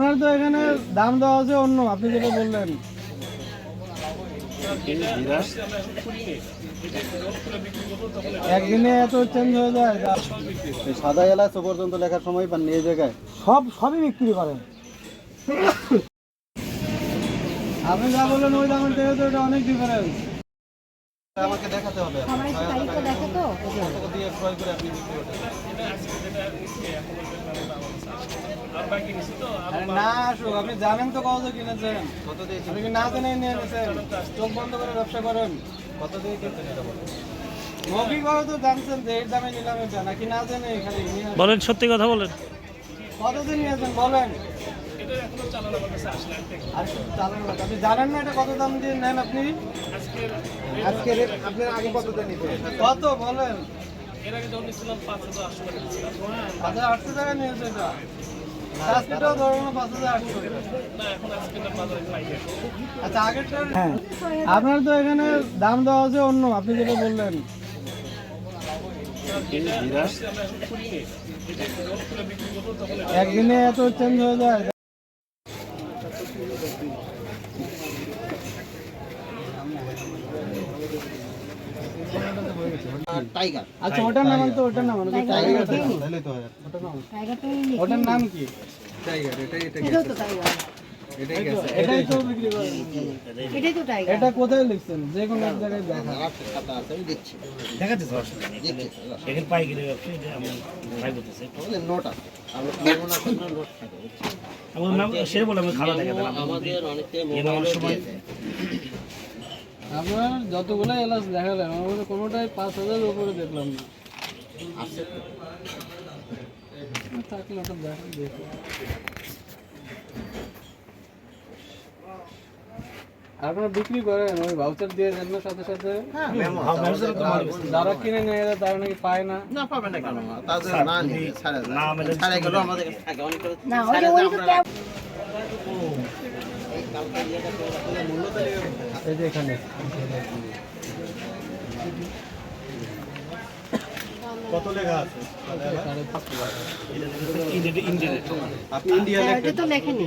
আপনার তো এখানে দাম দেওয়া আছে অন্য আপনি যেটা বললেন। একদিনে এত চেঞ্জ হয়ে যায় সাদা এলাচ ও পর্যন্ত লেখার সময় পাননি এই জায়গায়। সব সবই বিক্রি করেন। আপনি যা বললেন ওই দামের থেকে তো এটা অনেক ডিফারেন্স আমাকে দেখাতে হবে। দিয়ে ক্রয় করে আপনি না আসুক আপনি জানেন তো কত কিনেছেন? কত দিয়ে আপনি কি না জেনে নিয়ে নিয়েছেন চোখ বন্ধ করে ব্যবসা করেন। কত দিয়ে কিনতেন এটা বলুন। তো জানছেন যে এর দামে নিলাম এটা নাকি না জেনে এখানে বলেন সত্যি কথা বলেন। কত দিন নিয়েছেন বলেন। আর শুধু চালানো কথা। আপনি জানেন না এটা কত দাম দিয়ে নেন আপনি? আজকে আপনার আগে কত কত বলেন। নিয়েছে পাঁচ হাজার আটশো আপনার তো এখানে দাম দেওয়া আছে অন্য আপনি যেটা বললেন। একদিনে এত চেঞ্জ হয়ে যায় টাইগার। আচ্ছা ওটার নাম তো ওটার নাম টাইগার। তাহলে তো ওটার নাম ওটার কি? টাইগার এটা এটা এটাও তো টাইগার। এটাই গেছে এটাই তো বিক্রি করেন এটাই তো টাইগার। এটা কোথায় লিখছেন? যে কোনো এক জায়গায় দেখা। খাতা আছে আমি দেখছি দেখাতে তো অসুবিধা নেই এখানে পাইকারি ব্যবসা এটা আমি ট্রাই করতেছি। তাহলে নোট আছে। আমরা খাব না কোনো নোট থাকে আমার নাম সে বলে আমি খাবার দেখাতে আমাদের অনেকে অনেক সময় আপনার যতগুলো এলাচ দেখালেন আমার মধ্যে কোনোটাই পাঁচ হাজারের উপরে দেখলাম না। আছে থাকলে ওটা দেখেন দেখুন আপনারা বিক্রি করেন? ওই ভাউচার দিয়ে দেন সাথে সাথে? যারা কিনে নেয় এরা তারা নাকি পায় না? না পাবে না কেন? তাদের না নিয়ে ছাড়া না, আমাদের ছাড়া গেল আমাদের থাকে। অনেক না ওই ওই তো ক্যাব এই যে এখানে। কত লেখা আছে? আপনি ইন্ডিয়া হ্যাঁ, তো লেখেনি।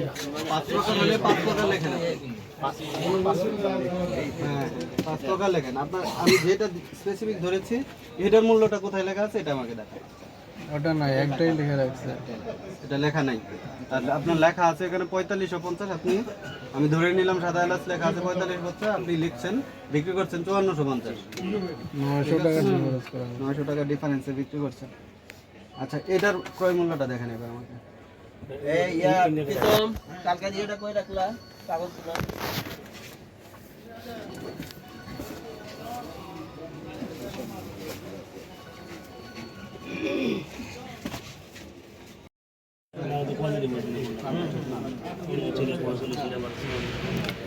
পাঁচ টাকা হলে পাঁচ টাকা লেখেন। হ্যাঁ পাঁচ টাকা লেখেন। আপনার আমি যেটা স্পেসিফিক ধরেছি এটার মূল্যটা কোথায় লেখা আছে এটা আমাকে দেখান। ওটা নাই একটাই লিখে রাখছে। এটা লেখা নাই। তাহলে আপনার লেখা আছে এখানে পঁয়তাল্লিশশো পঞ্চাশ আপনি আমি ধরে নিলাম সাদা এলাচ লেখা আছে পঁয়তাল্লিশ বছর আপনি লিখছেন বিক্রি করছেন চুয়ান্নশো পঞ্চাশ। নয়শো টাকা নয়শো টাকা ডিফারেন্সে বিক্রি করছেন। আচ্ছা এটার ক্রয় মূল্যটা দেখেন এবার আমাকে। কালকে যেটা কই রাখলা? কাগজগুলো चल पास